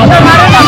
Yeah.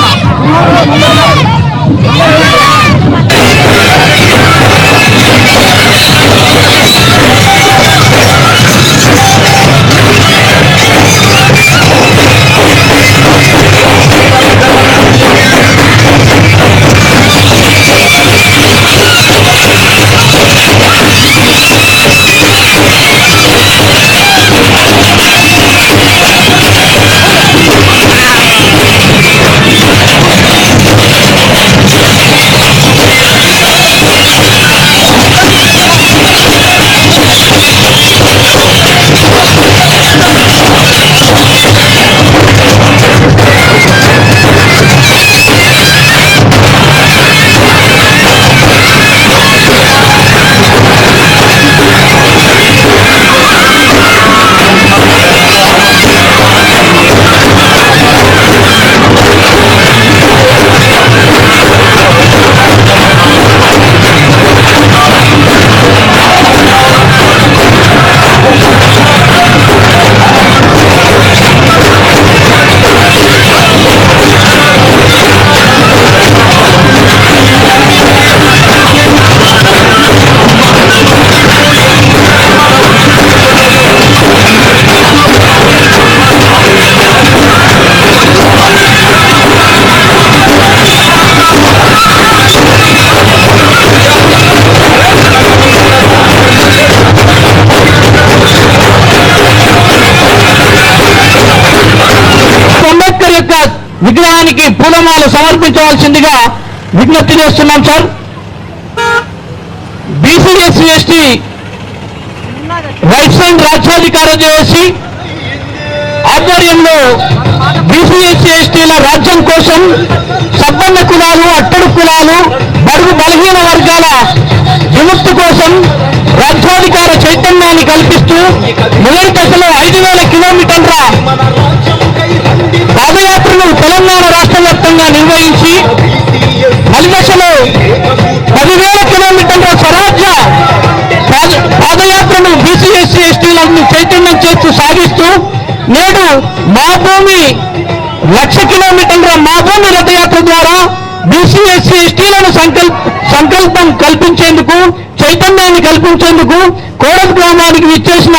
విగ్రహానికి పూలమాలు సమర్పించవలసిందిగా విజ్ఞప్తి చేస్తున్నాం sir. BC SC ST rights and రాజ్యాధికారం చేసి ఆధ్వర్యంలో బీసీ ఎస్సీ ఎస్టీల రాజ్యం కోసం సబ్బన్న కులాలు అట్టడు కులాలు బడుగు బలహీన వర్గాల విముక్తి కోసం రాజ్యాధికార చైతన్యాన్ని కల్పిస్తూ మొదటి దశలో ఐదు వేల కిలోమీటర్ల పాదయాత్రను తెలంగాణ రాష్ట్ర వ్యాప్తంగా నిర్వహించి మలిదశలో పదివేల కిలోమీటర్ల స్వరాజ్య పాదయాత్రను బీసీ ఎస్సీ ఎస్టీలను చైతన్యం చేస్తూ సాగిస్తూ నేడు మా భూమి లక్ష కిలోమీటర్ల మా భూమి రథయాత్ర ద్వారా బీసీ ఎస్సీ ఎస్టీలను సంకల్ప సంకల్పం కల్పించేందుకు చైతన్యాన్ని కల్పించేందుకు కోడపు గ్రామానికి విచ్చేసిన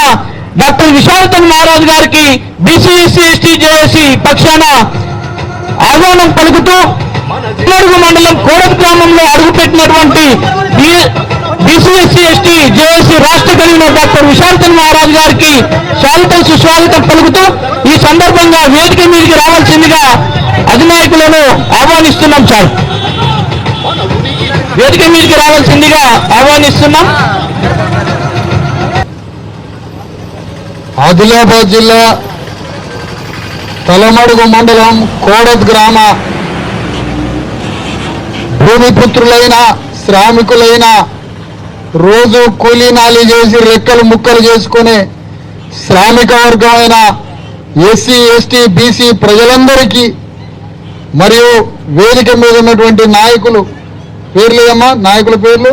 డాక్టర్ విశాలతన్ మహారాజు గారికి బీసీ ఎస్సీ ఎస్టీ జేఏసీ పక్షాన ఆహ్వానం పలుకుతూ ఇల్లడుగు మండలం కోడపు గ్రామంలో అడుగుపెట్టినటువంటి బీసీఎస్సీ ఎస్టీ జేఏసీ రాష్ట్ర కన్వీనర్ డాక్టర్ విశాంతన్ మహారాజ్ గారికి స్వాగతం సుస్వాగతం పలుకుతూ ఈ సందర్భంగా వేదిక మీదకి రావాల్సిందిగా అధినాయకులను ఆహ్వానిస్తున్నాం సార్. వేదిక మీదకి రావాల్సిందిగా ఆహ్వానిస్తున్నాం. ఆదిలాబాద్ జిల్లా తలమడుగు మండలం కోడద్ గ్రామ. భూమిపుత్రులైన శ్రామికులైన రోజు కూలీ నాలి చేసి రెక్కలు ముక్కలు చేసుకునే శ్రామిక వర్గమైన ఎస్సీ ఎస్టీ బీసీ ప్రజలందరికీ మరియు వేదిక మీద ఉన్నటువంటి నాయకులు పేర్లు ఏమా నాయకుల పేర్లు?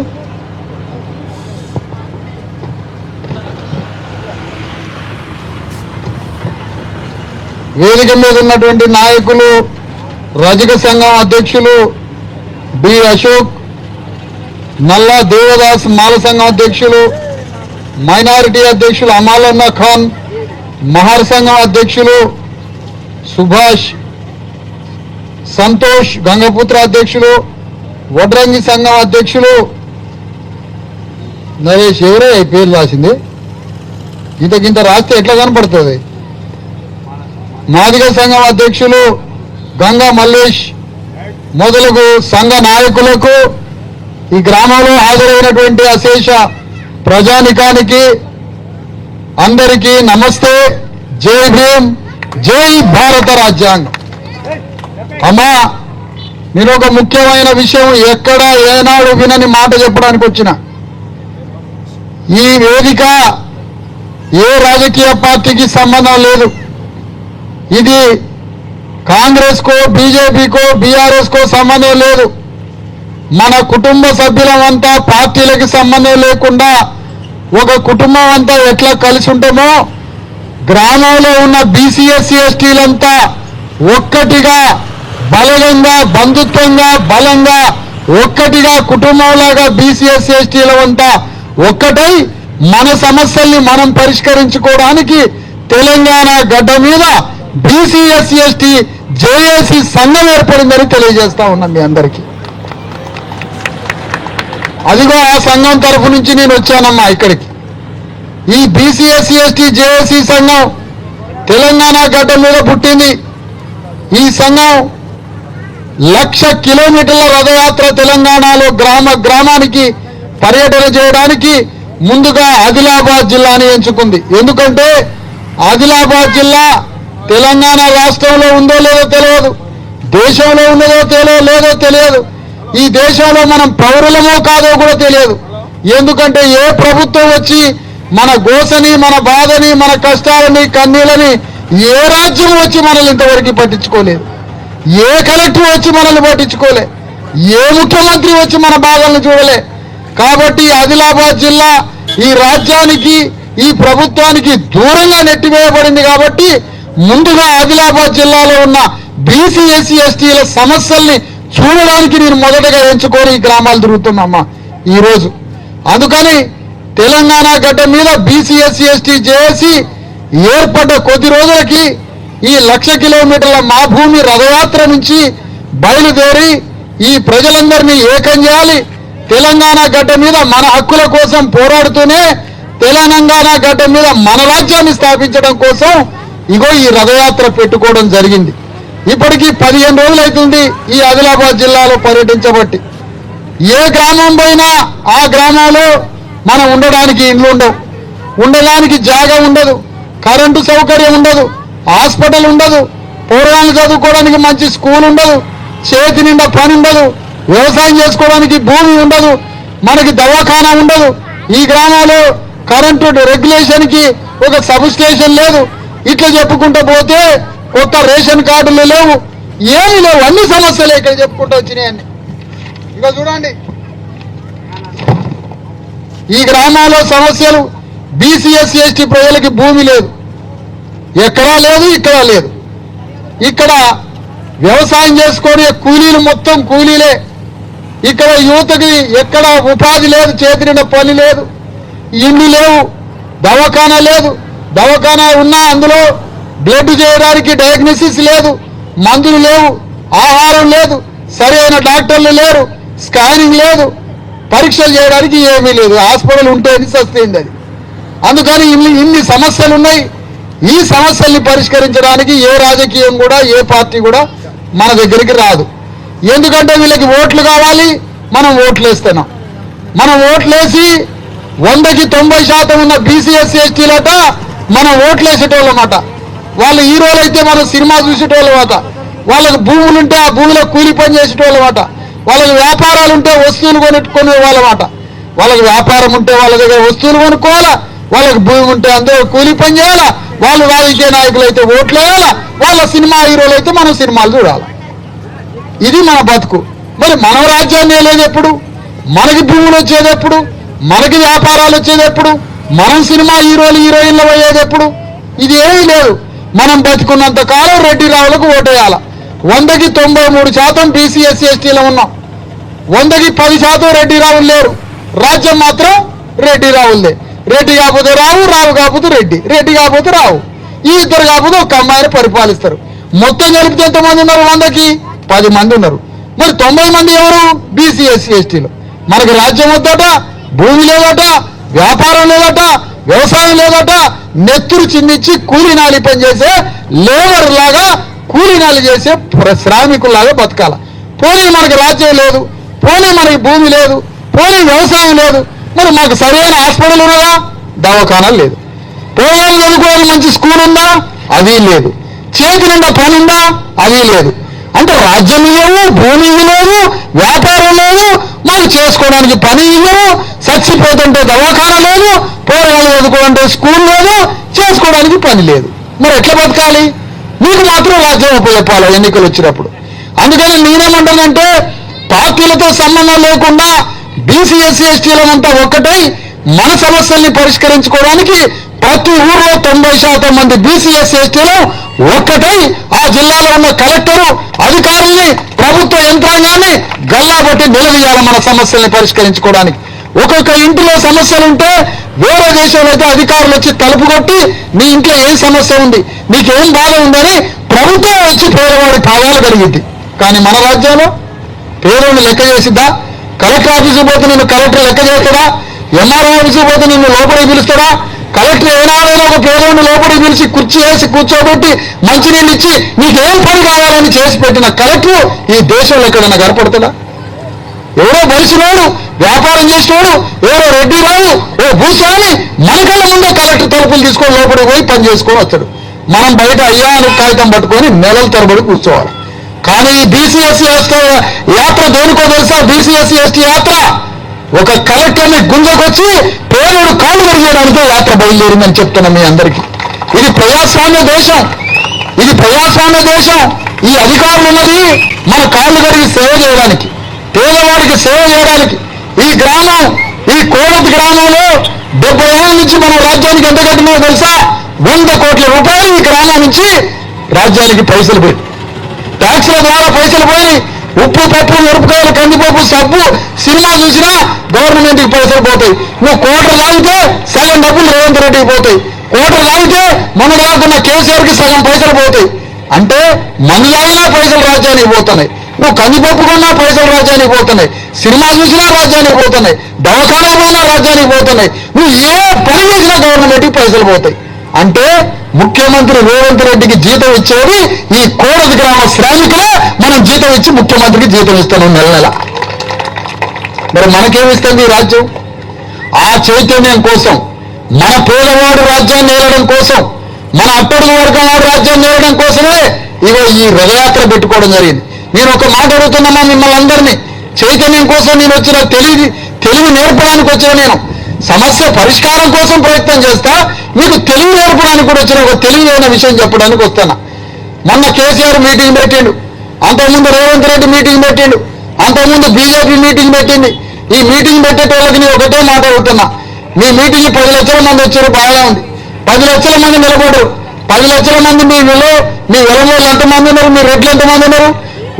వేదిక మీద ఉన్నటువంటి నాయకులు రజక సంఘం అధ్యక్షులు బి. అశోక్ నల్లా దేవదాస్ మాల సంఘం అధ్యక్షులు మైనారిటీ అధ్యక్షులు అమాలన్నా ఖాన్ మహార్ సంఘం అధ్యక్షులు సుభాష్ సంతోష్ గంగపుత్ర అధ్యక్షులు వడ్రంగి సంఘం అధ్యక్షులు నరేష్ ఎవరే పేరు రాసింది. ఇంతకింత రాస్తే ఎట్లా కనపడుతుంది? మాదిగ సంఘం అధ్యక్షులు గంగా మల్లేష్ మొదలగు సంఘ నాయకులకు ఈ గ్రామంలో హాజరైనటువంటి అశేష ప్రజానికానికి అందరికీ నమస్తే. జై భీమ్ జై భారత రాజ్యాంగం. అమ్మా నేను ఒక ముఖ్యమైన విషయం ఎక్కడ ఏనాడు వినని మాట చెప్పడానికి వచ్చిన. ఈ వేదిక ఏ రాజకీయ పార్టీకి సంబంధం లేదు. ఇది కాంగ్రెస్కో బీజేపీకో బీఆర్ఎస్కో సంబంధం లేదు. మన కుటుంబ సభ్యులమంతా పార్టీలకి సంబంధం లేకుండా ఒక కుటుంబం అంతా ఎట్లా కలిసి ఉంటామో గ్రామంలో ఉన్న బీసీఎస్సీ ఎస్టీలంతా ఒక్కటిగా బలంగా బంధుత్వంగా బలంగా ఒక్కటిగా కుటుంబంలాగా బీసీఎస్ ఎస్టీల ఒక్కటై మన సమస్యల్ని మనం పరిష్కరించుకోవడానికి తెలంగాణ గడ్డ మీద బీసీఎస్ ఎస్టీ జేఏసీ సంఘం ఏర్పడిందని తెలియజేస్తా ఉన్నాం మీ అందరికీ. అదిగో ఆ సంఘం తరఫు నుంచి నేను వచ్చానమ్మా ఇక్కడికి. ఈ బీసీఎస్సీ ఎస్టీ జేఏసీ సంఘం తెలంగాణ గడ్డ మీద పుట్టింది. ఈ సంఘం లక్ష కిలోమీటర్ల రథయాత్ర తెలంగాణలో గ్రామ గ్రామానికి పర్యటన చేయడానికి ముందుగా ఆదిలాబాద్ జిల్లాని ఎంచుకుంది. ఎందుకంటే ఆదిలాబాద్ జిల్లా తెలంగాణ రాష్ట్రంలో ఉందో లేదో తెలియదు. దేశంలో ఉన్నదో తెలియదో లేదో తెలియదు. ఈ దేశంలో మనం పౌరులమో కాదో కూడా తెలియదు. ఎందుకంటే ఏ ప్రభుత్వం వచ్చి మన గోసని మన బాధని మన కష్టాలని కన్నీళ్ళని ఏ రాజ్యం వచ్చి మనల్ని ఇంతవరకు పట్టించుకోలేదు. ఏ కలెక్టర్ వచ్చి మనల్ని పట్టించుకోలే. ఏ ముఖ్యమంత్రి వచ్చి మన బాధలను చూడలే. కాబట్టి ఆదిలాబాద్ జిల్లా ఈ రాజ్యానికి ఈ ప్రభుత్వానికి దూరంగా నెట్టివేయబడింది కాబట్టి ముందుగా ఆదిలాబాద్ జిల్లాలో ఉన్న బీసీ ఎస్సీ ఎస్టీల సమస్యల్ని చూడడానికి నేను మొదటగా ఎంచుకొని ఈ గ్రామాలు తిరుగుతున్నామ్మా ఈరోజు. అందుకని తెలంగాణ గడ్డ మీద బీసీ ఎస్సీ ఎస్టీ జేఏసీ ఏర్పడ్డ కొద్ది రోజులకి ఈ లక్ష కిలోమీటర్ల మా భూమి రథయాత్ర నుంచి బయలుదేరి ఈ ప్రజలందరినీ ఏకం చేయాలి. తెలంగాణ గడ్డ మీద మన హక్కుల కోసం పోరాడుతూనే తెలంగాణ గడ్డ మీద మన రాజ్యాన్ని స్థాపించడం కోసం ఇగో ఈ రథయాత్ర పెట్టుకోవడం జరిగింది. ఇప్పటికీ పదిహేను రోజులు అవుతుంది ఈ ఆదిలాబాద్ జిల్లాలో పర్యటించబట్టి. ఏ గ్రామం పోయినా ఆ గ్రామంలో మనం ఉండడానికి ఇండ్లు ఉండవు. ఉండడానికి జాగా ఉండదు. కరెంటు సౌకర్యం ఉండదు. హాస్పిటల్ ఉండదు. పూర్వాన్ని చదువుకోవడానికి మంచి స్కూల్ ఉండదు. చేతి నిండా పని ఉండదు. వ్యవసాయం చేసుకోవడానికి భూమి ఉండదు. మనకి దవాఖానా ఉండదు. ఈ గ్రామంలో కరెంటు రెగ్యులేషన్కి ఒక సబ్ స్టేషన్ లేదు. ఇట్లా చెప్పుకుంటూ పోతే కొత్త రేషన్ కార్డులు లేవు. ఏమీ లేవు. అన్ని సమస్యలే ఇక్కడ చెప్పుకుంటూ వచ్చినాయన్ని ఇంకా చూడండి. ఈ గ్రామాల్లో సమస్యలు బీసీఎస్ ఎస్టీ ప్రజలకి భూమి లేదు. ఎక్కడా లేదు ఇక్కడ లేదు. ఇక్కడ వ్యవసాయం చేసుకొని కూలీలు మొత్తం కూలీలే. ఇక్కడ యువతకి ఎక్కడ ఉపాధి లేదు చేతి నిండా పని లేదు. ఇల్లు లేవు దవాఖానా లేదు. దవాఖానా ఉన్నా అందులో బ్లడ్ చేయడానికి డయాగ్నోసిస్ లేదు మందులు లేవు ఆహారం లేదు సరైన డాక్టర్లు లేరు స్కానింగ్ లేదు పరీక్షలు చేయడానికి ఏమీ లేదు హాస్పిటల్ ఉంటే సస్తైంది అది. అందుకని ఇన్ని ఇన్ని సమస్యలు ఉన్నాయి. ఈ సమస్యల్ని పరిష్కరించడానికి ఏ రాజకీయం కూడా ఏ పార్టీ కూడా మన దగ్గరికి రాదు. ఎందుకంటే వీళ్ళకి ఓట్లు కావాలి మనం ఓట్లు వేస్తున్నాం. మనం ఓట్లేసి వందకి తొంభై శాతం ఉన్న బీసీఎస్ ఎస్టీలట మనం ఓట్లు వేసేటోళ్ళమాట వాళ్ళు హీరోలు అయితే మనం సినిమా చూసేటోళ్ళమాట వాళ్ళకి భూములు ఉంటే ఆ భూమిలో కూలి పని చేసేటోళ్ళమాట వాళ్ళకి వ్యాపారాలు ఉంటే వస్తువులు కొనుక్కునే వాళ్ళమాట వాళ్ళకి వ్యాపారం ఉంటే వాళ్ళ దగ్గర వస్తువులు కొనుక్కోవాలా? వాళ్ళకి భూమి ఉంటే అందరూ కూలి పని చేయాలా? వాళ్ళు రాజకీయ నాయకులు అయితే ఓట్లు వేయాలా? వాళ్ళ సినిమా హీరోలు అయితే మనం సినిమాలు చూడాలి? ఇది మన బతుకు. మరి మన రాజ్యాన్ని వెళ్ళేది ఎప్పుడు మనకి భూములు వచ్చేది ఎప్పుడు మనకి వ్యాపారాలు వచ్చేది ఎప్పుడు మనం సినిమా హీరోలు హీరోయిన్లు అయ్యేది ఎప్పుడు? ఇది ఏమీ లేదు. మనం బతుకున్నంత కాలం రెడ్డి రావులకు ఓటేయాల. వందకి తొంభై మూడు శాతం బీసీఎస్సీ ఎస్టీలో ఉన్నాం. వందకి పది శాతం రెడ్డి రావులు లేరు. రాజ్యం మాత్రం రెడ్డి రావులదే. రెడ్డి కాకపోతే రావు రావు కాకపోతే రెడ్డి. రెడ్డి కాకపోతే రావు. ఈ ఇద్దరు కాకపోతే ఒక అమ్మాయిని పరిపాలిస్తారు. మొత్తం కలిపితే ఎంతమంది ఉన్నారు? వందకి పది మంది ఉన్నారు. మరి తొంభై మంది ఎవరు? బీసీఎస్సీ ఎస్టీలో ఎస్టీలు. మనకి రాజ్యం వద్దట భూమి లేదట వ్యాపారం లేదట వ్యవసాయం లేదట నెత్తురు చిందించి కూలీనాలి పనిచేసే పని చేసే లేబర్ లాగా కూలీనాలి చేసే శ్రామికుల్లాగా బతకాల. పోనీ మనకి రాజ్యం లేదు పోనీ మనకి భూమి లేదు పోనీ వ్యవసాయం లేదు మరి మాకు సరైన హాస్పిటల్ ఉన్నదా? దవాఖానా లేదు. పిల్లలు చదువుకోవడానికి మంచి స్కూల్ ఉందా? అది లేదు. చేతి నిండా పని ఉందా అది లేదు. అంటే రాజ్యం ఇవ్వవు భూమి ఇవ్వలేదు వ్యాపారం లేదు మాకు చేసుకోవడానికి పని ఇవ్వరు చచ్చిపోతుంటే దవాఖాన లేదు పోరాలు చదువుకోవాలంటే స్కూల్ లేదు చేసుకోవడానికి పని లేదు. మరి ఎట్లా బతకాలి? మీకు మాత్రం రాజ్యం చెప్పాలి ఎన్నికలు వచ్చినప్పుడు. అందుకని నేనేమంటానంటే పార్టీలతో సంబంధం లేకుండా బీసీ ఎస్సీ ఎస్టీలమంతా ఒక్కటై మన సమస్యల్ని పరిష్కరించుకోవడానికి ప్రతి ఊర్లో తొంభై శాతం మంది బీసీఎస్ ఎస్టీలు ఒక్కటై ఆ జిల్లాలో ఉన్న కలెక్టరు అధికారుల్ని ప్రభుత్వ యంత్రాంగాన్ని గల్లాబట్టి నిలదీయాలి మన సమస్యల్ని పరిష్కరించుకోవడానికి. ఒక్కొక్క ఇంటిలో సమస్యలు ఉంటే వేరే దేశంలో అయితే అధికారులు వచ్చి తలుపు కొట్టి మీ ఇంట్లో ఏం సమస్య ఉంది మీకేం బాధ ఉందని ప్రభుత్వం వచ్చి పేదవాడి పాదాలు కలిగింది కానీ మన రాజ్యంలో పేదోడిని లెక్క చేసిద్దా? కలెక్టర్ ఆఫీసు పోతే నిన్ను కలెక్టర్ లెక్క చేస్తాడా? ఎంఆర్ఓ ఆఫీసు పోతే నిన్ను లోపలికి పిలుస్తాడా? కలెక్టర్ ఏనాడైనా ఒక పేదోడిని లోపలికి పిలిచి కుర్చీ వేసి కూర్చోబెట్టి మంచినీళ్ళు ఇచ్చి నీకేం పని కావాలని చేసి పెట్టిన కలెక్టర్ ఈ దేశంలో ఎక్కడైనా కనపడుతుందా? ఎవరో బలిసినోడు వ్యాపారం చేసేవాడు ఎవరో రెడ్డి రావు ఓ భూస్వామి మన ముందే కలెక్టర్ తలుపులు తీసుకొని లోపలికి పోయి పని చేసుకొని వస్తాడు. మనం బయట అయ్యా అని కాగితం పట్టుకొని నెలల తరబడి కూర్చోవాలి. కానీ బీసీఎస్సీ బీసీఎస్సీ యాత్ర దేనికో తెలుసా? బీసీఎస్సీ ఎస్టీ యాత్ర. ఒక కలెక్టర్ని గుంజకొచ్చి పేరుడు కాలు కడిగేయడానికి యాత్ర బయలుదేరిందని చెప్తున్నాం మీ అందరికీ. ఇది ప్రజాస్వామ్య దేశం. ఇది ప్రజాస్వామ్య దేశం. ఈ అధికారులు ఉన్నది మన కాళ్ళు కడిగి సేవ చేయడానికి పేదవాడికి సేవ చేయడానికి. ఈ గ్రామం ఈ కోవతి గ్రామంలో డెబ్బై ఏళ్ళ నుంచి మనం రాజ్యానికి ఎంత కట్టినా తెలుసా? వంద కోట్ల రూపాయలు ఈ గ్రామం నుంచి రాజ్యానికి పైసలు పెట్టి ట్యాక్స్ల ద్వారా పైసలు పోయి ఉప్పు పప్పు మిరపకాయలు కందిపప్పు సబ్బు సినిమా చూసినా గవర్నమెంట్కి పైసలు పోతాయి. నువ్వు కోటర్ లాగితే సగం డబ్బులు రేవంత్ రెడ్డికి పోతాయి. కోటర్ లాగితే మన దాకున్న కేసీఆర్కి సగం పైసలు పోతాయి. అంటే మన లాగినా పైసలు రాజ్యానికి పోతున్నాయి. నువ్వు కందిపప్పు కొన్నా పైసలు రాజ్యానికి పోతున్నాయి. సినిమా చూసినా రాజ్యానికి పోతున్నాయి. దవాఖానా పోయినా రాజ్యానికి పోతున్నాయి. నువ్వు ఏ పని చేసినా గవర్నమెంట్కి పైసలు పోతాయి. అంటే ముఖ్యమంత్రి రేవంత్ రెడ్డికి జీతం ఇచ్చేది ఈ కోడది గ్రామ శ్రామికులే. మనం జీతం ఇచ్చి ముఖ్యమంత్రికి జీతం ఇస్తున్నాం నెల నెల. మరి మనకేమిస్తుంది ఈ రాజ్యం? ఆ చైతన్యం కోసం మన పేదవాడు రాజ్యాన్ని ఏలడం కోసం మన అట్టడుగు వర్గం వాడు రాజ్యాన్ని ఏలడం కోసమే ఇగో ఈ రథయాత్ర పెట్టుకోవడం జరిగింది. నేను ఒక మాట అడుగుతున్నామా మిమ్మల్ని అందరినీ? చైతన్యం కోసం నేను వచ్చిన తెలివి తెలివి నేర్పడానికి వచ్చిన నేను సమస్య పరిష్కారం కోసం ప్రయత్నం చేస్తా మీకు తెలివి నేర్పడానికి కూడా వచ్చిన ఒక తెలివైన విషయం చెప్పడానికి వస్తాను? మొన్న కేసీఆర్ మీటింగ్ పెట్టిండు అంతకుముందు రేవంత్ రెడ్డి మీటింగ్ పెట్టిండు అంతకుముందు బీజేపీ మీటింగ్ పెట్టింది. ఈ మీటింగ్ పెట్టేటోళ్ళకి నేను ఒకటే మాట అవుతున్నా మీ మీటింగ్ పది లక్షల మంది వచ్చారు బాగా ఉంది. పది లక్షల మంది నిలబడరు పది లక్షల మంది మీ విలో మీ వెలమూరు ఎంతమంది ఉన్నారు? మీ రెడ్లు ఎంతమంది ఉన్నారు?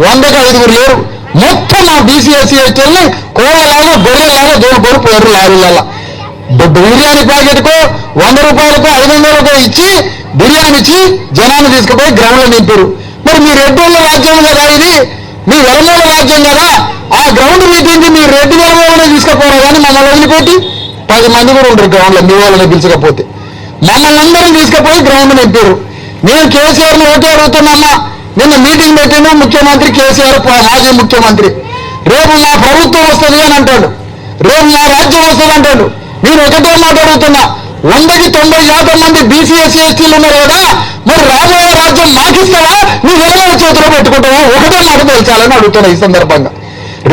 వందకు ఐదుగురు లేరు. మొత్తం నా బీసీఎస్సీ ఎస్టీల్ని కోళ్ళలాగా బొర్రెలాగా దూరపడి పోరు లారీలలో బిర్యానీ ప్యాకెట్కు వంద రూపాయలకు ఐదు వందలకు ఇచ్చి బిర్యానీ ఇచ్చి జనాన్ని తీసుకుపోయి గ్రౌండ్లో నింపారు. మరి మీ రెడ్డిళ్ళ రాజ్యం కదా ఇది. మీ వరమూల రాజ్యం కదా. ఆ గ్రౌండ్ మీటింగ్ మీ రెడ్డి వెలమూలనే తీసుకుపోరా కానీ మమ్మల్ని వదిలిపెట్టి పది మంది కూడా ఉంటారు గ్రౌండ్లో మీ వాళ్ళని పిలుచకపోతే. మమ్మల్ని అందరం తీసుకుపోయి గ్రౌండ్ నింపారు నేను కేసీఆర్ని ఒకటే అడుగుతున్నామ్మా నిన్న మీటింగ్ పెట్టిండు ముఖ్యమంత్రి కేసీఆర్ మాజీ ముఖ్యమంత్రి. రేపు నా ప్రభుత్వం వస్తుంది అని అంటాడు. రేపు నా రాజ్యం వస్తుంది అంటాడు. నేను ఒకటే మాట వందకి తొంభై శాతం మంది బీసీఎస్సీ ఎస్టీలు ఉన్నారు కదా మరి రాబోయే రాజ్యం మాకిస్తావా? నీ వేరే చేతిలో పెట్టుకుంటావా? ఒకటే మాట తెలుసాలని అడుగుతున్నా ఈ సందర్భంగా.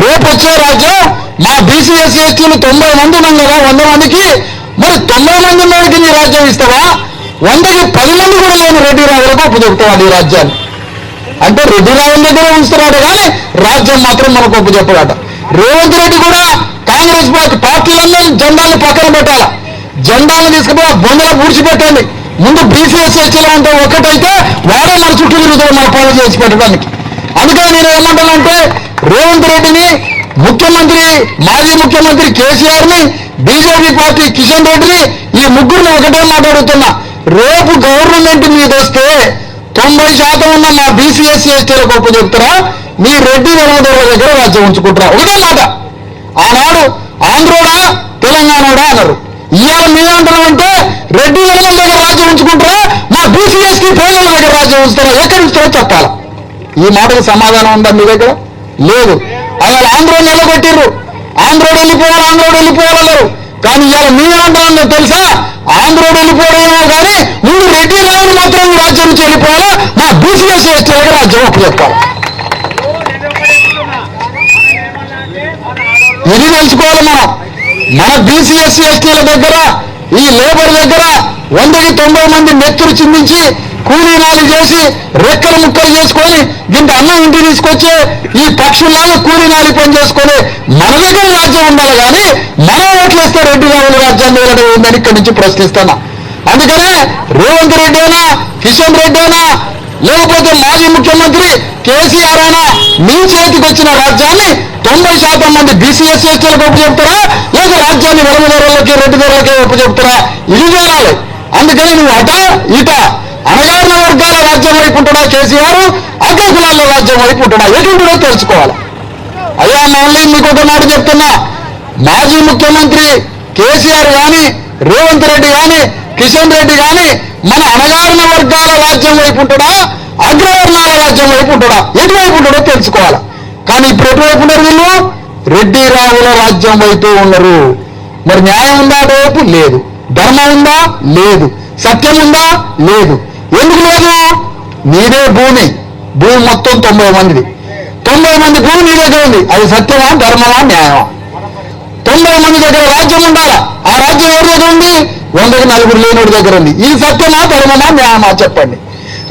రేపు వచ్చే రాజ్యం మా బీసీఎస్సీ ఎస్టీలు తొంభై మంది ఉన్నాం కదా వంద మందికి. మరి తొంభై మంది ఉన్నవాడికి నీ రాజ్యం ఇస్తావా? వందకి పది మంది కూడా లేని రెడ్డి రావులకు అప్పు చెప్తావా నీ రాజ్యాన్ని. అంటే రెడ్డి రావుల దగ్గర ఉంచుతున్నాడు కానీ రాజ్యం మాత్రం మనకు అప్పు చెప్పడాట రేవంత్ రెడ్డి కూడా కాంగ్రెస్ పార్టీ పార్టీలన్నీ జెండాలను పక్కన పెట్టాల. జెండాలను తీసుకుపోయి ఆ బొందలో పూడ్చిపెట్టండి ముందు బీసీఎస్ ఎస్టీలో ఉంటే ఒకటైతే వాడే మన చుట్టూ తిరుగుతాడు మన పనులు చేసి పెట్టడానికి అందుకని నేను ఏమంటానంటే రేవంత్ రెడ్డిని ముఖ్యమంత్రి మాజీ ముఖ్యమంత్రి కేసీఆర్ని బీజేపీ పార్టీ కిషన్ రెడ్డిని ఈ ముగ్గురిని ఒకటే మాట్లాడుతున్నా రేపు గవర్నమెంట్ మీద వస్తే తొంభై శాతం ఉన్న మా బీసీఎస్సీ ఎస్టీలకు ఒప్పు చెప్తారా? మీ రెడ్డి వెలమదొర దగ్గర రాజ్యం ఉంచుకుంటారా? ఒకటే మాట. ఆనాడు ఆంధ్రోడా తెలంగాణ అన్నారు. ఇవాళ మీరేమంటున్నామంటే రెడ్డి వెలమల దగ్గర రాజ్యం ఉంచుకుంటారా మా బీసీఎస్టీ పేదల దగ్గర రాజ్యం ఉంచుతారా? ఎక్కడి నుంచో ఈ మాటకు సమాధానం ఉందా మీ దగ్గర? లేదు. అలా ఆంధ్రోడు నిలబెట్టిర్రు. ఆంధ్రోడు వెళ్ళిపోవాలి ఆంధ్రోడు వెళ్ళిపోవాలన్నారు కానీ ఇవాళ మీరేమంటామో తెలుసా? ఆంధ్రోడు వెళ్ళిపోవడమేమో కానీ ముందు రెడ్డి రావుని మాత్రం రాజ్యం నుంచి వెళ్ళిపోవాలా? మా బీసీఎస్ ఎస్టీలకు రాజ్యం ఒప్పు చెప్పాలి ఇది తెలుసుకోవాలి మనం. మన బీసీఎస్సీ ఎస్టీల దగ్గర ఈ లేబర్ దగ్గర వందకి తొంభై మంది నెత్తురు చిందించి కూలీనాలు చేసి రెక్కలు ముక్కలు చేసుకొని ఇంత అన్నం ఇంటి తీసుకొచ్చి ఈ పక్షుల్లాగా కూలీనాలి పని చేసుకొని మన దగ్గర రాజ్యం ఉండాలి కానీ మనం ఓట్లేస్తే రెడ్డి రావుల రాజ్యాన్ని వెళ్ళడం ఉందని ఇక్కడి నుంచి ప్రశ్నిస్తున్నా. అందుకనే రేవంత్ రెడ్డి అయినా కిషన్ రెడ్డి అయినా లేకపోతే మాజీ ముఖ్యమంత్రి కేసీఆర్ అయినా మీ చేతికి వచ్చిన రాజ్యాన్ని తొంభై శాతం మంది బీసీఎస్ ఎస్టీలకు ఒప్పు చెప్తారా? లేదా రాజ్యాన్ని వెలమదొరలకి రెడ్డి ధరలకి ఒప్పు చెప్తారా? ఇది చేయాలి అందుకని నువ్వు అట ఇట. అణగారిన వర్గాల రాజ్యం వైపు కేసీఆర్ అగ్ర కులాల రాజ్యం వైపు ఉంటాడా ఎటుండో తెలుసుకోవాలి? అయ్యా మళ్ళీ మీకు ఒక మాట చెప్తున్నా. మాజీ ముఖ్యమంత్రి కేసీఆర్ కానీ రేవంత్ రెడ్డి కానీ కిషన్ రెడ్డి కానీ మన అణగారిన వర్గాల రాజ్యం వైపు ఉంటాడా అగ్రవర్ణాల రాజ్యం వైపు ఉంటాడా ఎటువైపు తెలుసుకోవాలి. కానీ ఇప్పుడు ఎటువైపు ఉన్నారు వీళ్ళు? రెడ్డి రావుల రాజ్యం వైపు ఉన్నారు. మరి న్యాయం ఉందా? అటువైపు లేదు. ధర్మం ఉందా? లేదు. సత్యం ఉందా? లేదు. ఎందుకు లేదు నీదే భూమి. భూమి మొత్తం తొంభై మందిది. తొంభై మంది భూమి నీ దగ్గర ఉంది. అది సత్యమా ధర్మమా న్యాయమా? తొంభై మంది దగ్గర రాజ్యం ఉండాలా? ఆ రాజ్యం ఎవరి దగ్గర ఉంది? వందకి నలుగురు లేనోడి దగ్గర ఉంది. ఇది సత్యమా ధర్మమా న్యాయమా చెప్పండి.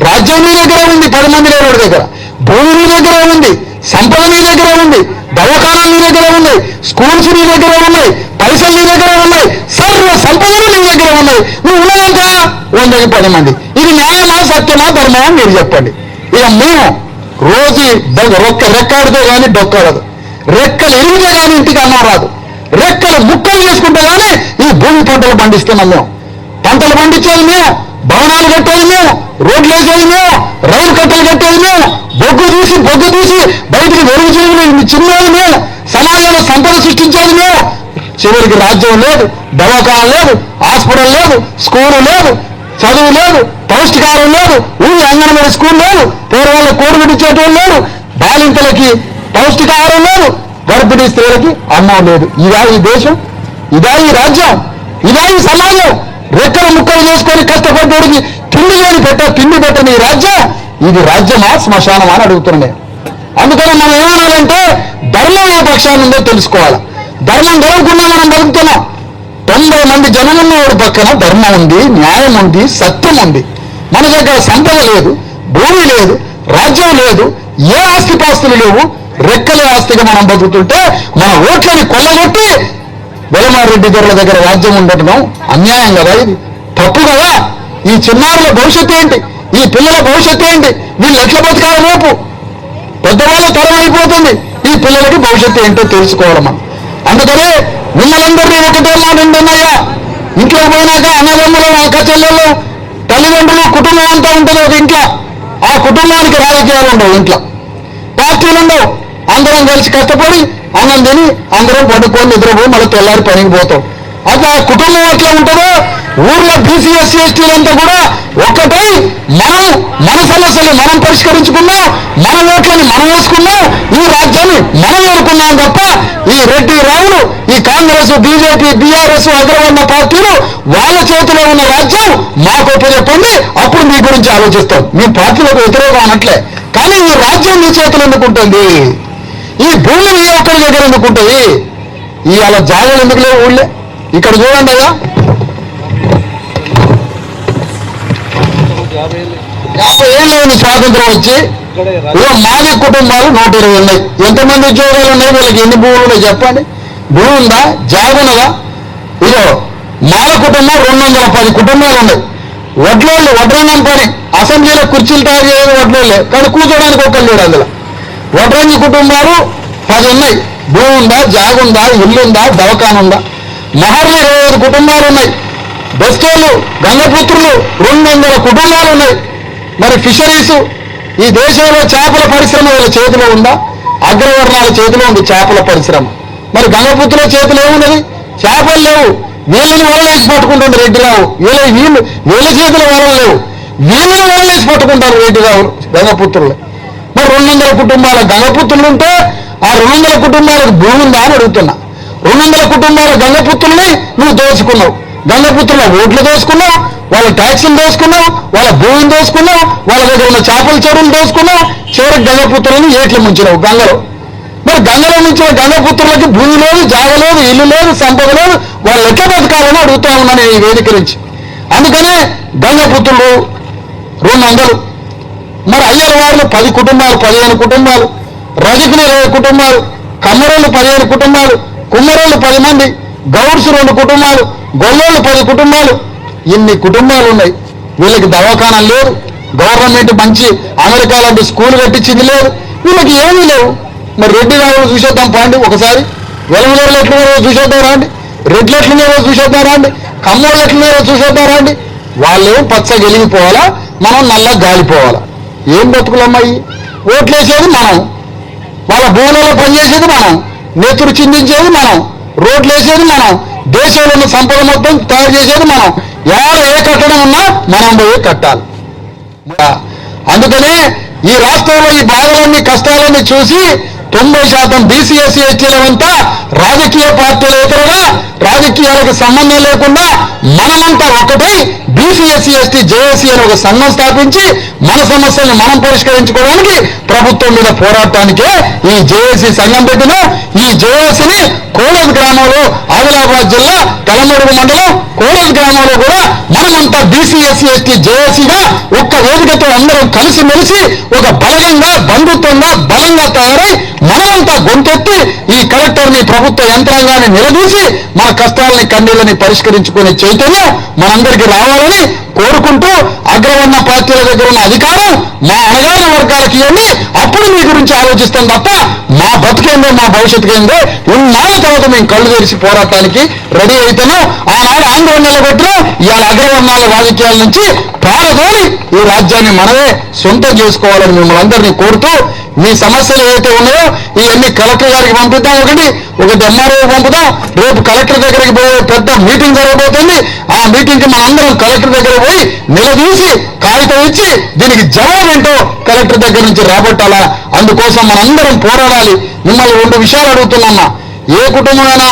రాజ్యం నీ దగ్గర ఉంది పది మంది లేనోడి దగ్గర. భూమి నీ దగ్గర ఉంది సంపద నీ దగ్గర ఉంది దవాఖానాలు నీ దగ్గర ఉన్నాయి స్కూల్స్ నీ దగ్గర ఉన్నాయి పైసలు నీ దగ్గర ఉన్నాయి సర్వ సంపదలు నీ దగ్గర ఉన్నాయి. నువ్వు ఉన్నదంతా వందకి పది మంది ఇది న్యాయమా సత్యమా ధర్మమా మీరు చెప్పండి. ఇక మేము రోజు రొక్క రెక్కాడితే కానీ డొక్కడదు. రెక్కలు ఎరిగితే కానీ ఇంటికి అన్నం రాదు రెక్కలు ముక్కలు చేసుకుంటే కానీ ఈ భూమి పంటలు పండిస్తున్నాం మేము. పంటలు పండించేది మేము భవనాలు కట్టేది మేము రోడ్లు వేసేది మేము రైలు కట్టలు కట్టేది మేము. బొగ్గు తీసి బొగ్గు తీసి బయటికి వెలుగు చేయని చిన్నది మేము. సమాజంలో సంపద సృష్టించేది మేము. చివరికి రాజ్యం లేదు దవాఖాన లేదు హాస్పిటల్ లేదు స్కూలు లేదు చదువు లేదు పౌష్టికారం లేదు ఊరి అంగన్వాడీ స్కూల్ లేదు పేదవాళ్ళ కోడి పెట్టించేటోళ్ళు లేరు బాలింతలకి పౌష్టికాహారం లేదు గర్భిణీ స్త్రీలకి అన్నం లేదు. ఇదా ఈ దేశం ఇదా ఈ రాజ్యం ఇదా ఈ సమాజం. రెక్కలు ముక్కలు చేసుకొని కష్టపడ్డోడికి తిండి లేని పెట్ట తిండి పెట్టని ఈ రాజ్యం ఇది రాజ్యమా శ్మశానమా అని అడుగుతున్నాను అందుకని మనం ఏమనాలంటే ధర్మం ఏ పక్షాన్ని ఉందో తెలుసుకోవాలి. ధర్మం గెలవకుండా మనం బతుకుతున్నాం. తొంభై మంది జనం వాడి పక్కన ధర్మం ఉంది న్యాయం ఉంది సత్యం ఉంది. మన దగ్గర సంపద లేదు భూమి లేదు రాజ్యం లేదు ఏ ఆస్తి పాస్తులు లేవు రెక్కల ఆస్తిగా మనం బతుకుతుంటే మన ఓట్లని కొల్లగొట్టి వెలమారెడ్డి దొరల దగ్గర రాజ్యం ఉండటం అన్యాయం కదా ఇది. తప్పు కదా. ఈ చిన్నారుల భవిష్యత్తు ఏంటి? ఈ పిల్లల భవిష్యత్తు ఏంటి? వీళ్ళు ఎట్లా బతకాలి రేపు? పెద్దవాళ్ళ తరం అయిపోతుంది. ఈ పిల్లలకి భవిష్యత్తు ఏంటో తెలుసుకోవడం అందుకనే మిమ్మల్ందరినీ ఒకటే మాట ఉంటున్నాయా ఇంట్లో పోయినాక అన్నదమ్ములు అక్క చెల్లెళ్ళు తల్లిదండ్రులు కుటుంబం అంతా ఉంటుంది ఒక ఇంట్లో. ఆ కుటుంబానికి రాజకీయాలు ఉండవు ఇంట్లో. పార్టీలు ఉండవు. అందరం కలిసి కష్టపడి అన్నం తిని అందరం పడుకొని నిద్రపోయి మళ్ళీ తెల్లారి పనికి పోతాం. అట్లా ఆ కుటుంబం ఎట్లా ఉంటుందో ఊర్లో బీసీ ఎస్సీ ఎస్టీలంతా కూడా ఒక్కటై మనం మన సమస్యలు మనం పరిష్కరించుకున్నాం మన ఓట్లని మనం వేసుకున్నాం ఈ రాజ్యాన్ని మనం అనుకున్నాం తప్ప ఈ రెడ్డి రావులు ఈ కాంగ్రెస్ బీజేపీ బీఆర్ఎస్ అగ్రవర్ణ పార్టీలు వాళ్ళ చేతిలో ఉన్న రాజ్యం మాకు చెప్పండి అప్పుడు మీ గురించి ఆలోచిస్తాం. మీ పార్టీలకు వ్యతిరేకం అనట్లే. కానీ ఈ రాజ్యం మీ చేతులు ఎందుకుంటుంది? ఈ భూమి ఏ ఒక్కరి దగ్గర ఎందుకుంటుంది? ఈ అలా ఎందుకు లేవు ఊళ్ళే? ఇక్కడ చూడండి అయ్యా. యాభై ఏళ్ళు. స్వాతంత్రం వచ్చి. మాది కుటుంబాలు నూట ఇరవై ఉన్నాయి. ఎంతమంది ఉద్యోగాలు ఉన్నాయి? వీళ్ళకి ఎన్ని భూములు ఉన్నాయి చెప్పండి. భూమి ఉందా? జాబ్ ఉన్నదా? ఇదో మాల కుటుంబం రెండు వందల పది కుటుంబాలు ఉన్నాయి. వడ్లోళ్ళు వడ్రంగం పని. అసెంబ్లీలో కుర్చీలు తయారు చేయడం వడ్లోళ్ళే. కానీ కూర్చోడానికి ఒక్కరు లేడు అందులో. వడ్రంగి కుటుంబాలు పది ఉన్నాయి. భూమి ఉందా? జాగ్ ఉందా? ఇల్లు ఉందా? దవాఖాన ఉందా? మహర్లు ఇరవై ఐదు కుటుంబాలు ఉన్నాయి. బెస్టోళ్ళు గంగపుత్రులు రెండు వందల కుటుంబాలు ఉన్నాయి మరి ఫిషరీస్ ఈ దేశంలో చేపల పరిశ్రమ వాళ్ళ చేతిలో ఉందా? అగ్రవర్ణాల చేతిలో ఉంది చేపల పరిశ్రమ. మరి గంగపుత్రుల చేతిలో ఏమున్నది? చేపలు లేవు. వీళ్ళని వలలేసి పట్టుకుంటుంది రెడ్డిరావు వీళ్ళ వీళ్ళు వీళ్ళ చేతుల వలలు లేవు. వీళ్ళని వలలేసి పట్టుకుంటారు రెడ్డిరావు గంగపుత్రులు. మరి రెండు వందల కుటుంబాల గంగపుత్రులు ఉంటే ఆ రెండు వందల కుటుంబాలకు భూమి ఉందా అని అడుగుతున్నా. రెండు వందల కుటుంబాల గంగపుత్రుల్ని నువ్వు దోచుకున్నావు. గంగపుత్రుల ఓట్లు దోసుకున్నా వాళ్ళ ట్యాక్సులు దోసుకున్నా వాళ్ళ భూమిని దోసుకున్నా వాళ్ళ దగ్గర ఉన్న చేపల చెరువులు దోసుకున్నా. చివరికి గంగపుత్రులను ఏట్లు ముంచినావు గంగలో. మరి గంగలో నుంచిన గంగపుత్రులకి భూమి లేదు జాగ లేదు ఇల్లు లేదు సంపద లేదు. వాళ్ళు ఎట్లా బతకాలని అడుగుతా ఉన్నాను ఈ వేదిక నుంచి. అందుకనే గంగపుత్రులు రెండు వందలు మరి అయ్యల వారిలో పది కుటుంబాలు పదిహేను కుటుంబాలు రజకులు ఇరవై కుటుంబాలు కమ్మరోళ్ళు పదిహేను కుటుంబాలు కుమ్మరోళ్ళు పది మంది గౌడ్స్ రెండు కుటుంబాలు గొల్లోళ్ళు పది కుటుంబాలు. ఇన్ని కుటుంబాలు ఉన్నాయి. వీళ్ళకి దవాఖానా లేదు గవర్నమెంట్ మంచి అమెరికా లాంటి స్కూల్ కట్టించింది లేదు. వీళ్ళకి ఏమీ లేవు. మరి రెడ్డి రావు చూసేద్దాం పాండి ఒకసారి. వెలమలేరు ఎట్లున్నారో చూసేద్దాం రాండి. రెడ్లు ఎట్లున్నారో చూసేద్దాం రాండి. కమ్మోళ్ళు ఎట్లున్నారో చూసేద్దాం రాండి. వాళ్ళేం పచ్చ గెలిగిపోవాలా? మనం నల్ల గాలిపోవాలా? ఏం బతుకులమ్మాయి ఓట్లేసేది మనం. వాళ్ళ భూములలో పనిచేసేది మనం. నెత్తురు చిందించేది మనం. రోడ్లు వేసేది మనం. దేశంలో ఉన్న సంపద మొత్తం తయారు చేసేది మనం. ఎవరు ఏ కట్టడం ఉన్నా మనం పోయి కట్టాలి. అందుకనే ఈ రాష్ట్రంలో ఈ బాధలన్నీ కష్టాలన్నీ చూసి తొంభై శాతం బీసీఎస్సీ ఎస్టీలమంతా రాజకీయ పార్టీలేతరుగా రాజకీయాలకు సంబంధం లేకుండా మనమంతా ఒకటై బీసీఎస్సీ ఎస్టీ జేఏసీ అని ఒక సంఘం స్థాపించి మన సమస్యలను మనం పరిష్కరించుకోవడానికి ప్రభుత్వం మీద పోరాటానికే ఈ జేఏసీ సంఘం పెట్టిన ఈ జేఏసీని కోడూరు గ్రామంలో ఆదిలాబాద్ జిల్లా కలమడుగు మండలం కోడూరు గ్రామంలో కూడా మనమంతా బీసీఎస్సీ ఎస్టీ జేఏసీగా ఒక్క వేదికతో అందరం కలిసిమెలిసి ఒక బలగంగా బంధుత్వంగా బలంగా తయారై మనమంతా గొంతెత్తి ఈ కలెక్టర్ని ప్రభుత్వ యంత్రాంగాన్ని నిలదీసి మన కష్టాలని కన్నీళ్ళని పరిష్కరించుకునే చైతన్యం మనందరికీ రావాలని కోరుకుంటూ అగ్రవర్ణ పార్టీల దగ్గర ఉన్న అధికారం మా అనగాన వర్గాలకి ఇవ్వండి. అప్పుడు మీ గురించి ఆలోచిస్తాం తప్ప మా బతుకేందో మా భవిష్యత్తు ఏందో ఉన్నాళ్ళ తర్వాత మేము కళ్ళు తెరిచి పోరాటానికి రెడీ అయితేనో ఆనాడు ఆందోళన నిలబెట్టినాం ఇవాళ అగ్రవర్ణాల రాజకీయాల నుంచి పారదోలి ఈ రాజ్యాన్ని మనమే సొంతం చేసుకోవాలని మిమ్మల్ని అందరినీ కోరుతూ మీ సమస్యలు ఏవైతే ఉన్నాయో ఇవన్నీ కలెక్టర్ గారికి పంపిద్దాం. ఒకటి ఒకటి ఎంఆర్ఓ పంపుదాం రేపు కలెక్టర్ దగ్గరికి పోయే పెద్ద మీటింగ్ జరగబోతుంది. ఆ మీటింగ్కి మనందరం కలెక్టర్ దగ్గర పోయి నిలదీసి కాగితం ఇచ్చి దీనికి జవాబు ఏంటో కలెక్టర్ దగ్గర నుంచి రాబట్టాలా? అందుకోసం మనందరం పోరాడాలి. మిమ్మల్ని రెండు విషయాలు అడుగుతున్నామా ఏ కుటుంబమైనా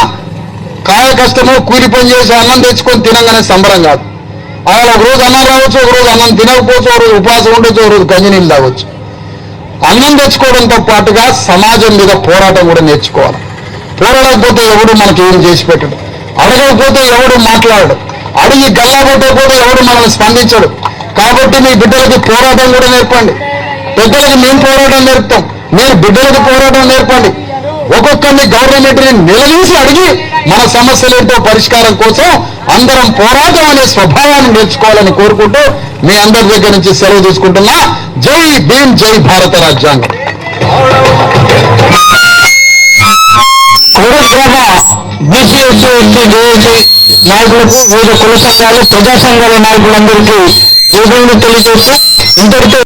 కాయ కష్టము కూలి పని చేసి అన్నం తెచ్చుకొని తినగానే సంబరం కాదు. అలా ఒక రోజు అన్నం రావచ్చు ఒక రోజు అన్నం తినకపోవచ్చు ఒక రోజు ఉపవాసం ఉండొచ్చు ఒక రోజు తాగొచ్చు. అన్నం తెచ్చుకోవడంతో పాటుగా సమాజం మీద పోరాటం కూడా నేర్చుకోవాలి. పోరాడకపోతే ఎవడు మనకి ఏం చేసి పెట్టడు? అడగకపోతే ఎవడు మాట్లాడడు? అడిగి గల్లాగొట్టకపోతే ఎవడు మనల్ని స్పందించడు? కాబట్టి మీ బిడ్డలకి పోరాటం కూడా నేర్పండి. పెద్దలకి మేము పోరాటం నేర్పుతాం. మీరు బిడ్డలకు పోరాటం నేర్పండి. ఒక్కొక్కరిని గవర్నమెంట్ని నిలదీసి అడిగి మన సమస్యలేంటో పరిష్కారం కోసం అందరం పోరాటం అనే స్వభావాన్ని నేర్చుకోవాలని కోరుకుంటూ మీ అందరి దగ్గర నుంచి సెలవు తీసుకుంటున్నా. జై భీమ్ జై భారత రాజ్యాంగం. కోడూరు గ్రామ జేఏసీ నాయకులకు వివిధ కుల సంఘాలు ప్రజా సంఘాల నాయకులందరికీ జోగులు తెలియజేస్తూ ఇంతటితో